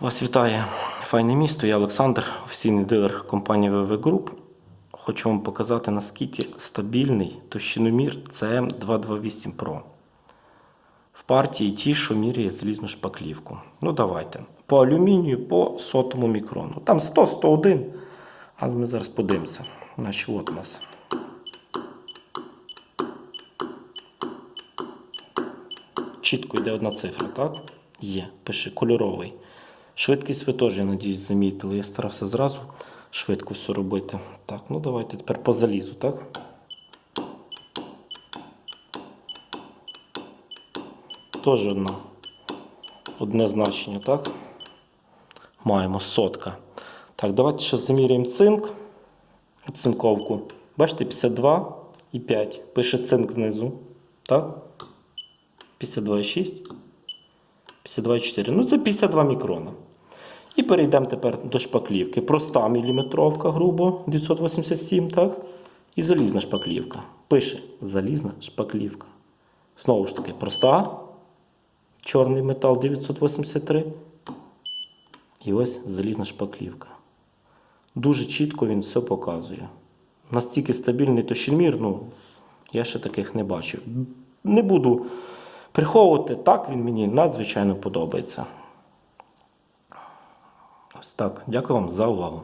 Вас вітає файне місто. Я Олександр, офіційний дилер компанії VV Group. Хочу вам показати, наскільки стабільний товщиномір CM228 Pro. В партії ті, що міряє залізну шпаклівку. Ну, давайте. По алюмінію, по сотому мікрону. Там 100, 101. Але ми зараз подивимося. Значить, от у нас. Чітко йде одна цифра, так? Є. Пише кольоровий. Швидкість ви теж, я надіюсь, замітили. Я старався зразу швидко все робити. Так, ну давайте тепер по залізу, так? Теж одна. Одне значення, так? Маємо сотка. Так, давайте ще заміряємо цинк. Цинковку. Бачите, 52 і 5. Пише цинк знизу. Так? 52,6. 52,4. Ну, це 52 мікрона. І перейдемо тепер до шпаклівки. Проста міліметровка, грубо, 987, так? І залізна шпаклівка. Пише залізна шпаклівка. Знову ж таки, проста. Чорний метал 983. І ось залізна шпаклівка. Дуже чітко він все показує. Настільки стабільний тощинмір, ну, я ще таких не бачив. Не буду приховувати, так він мені надзвичайно подобається. Ось так. Дякую вам за увагу.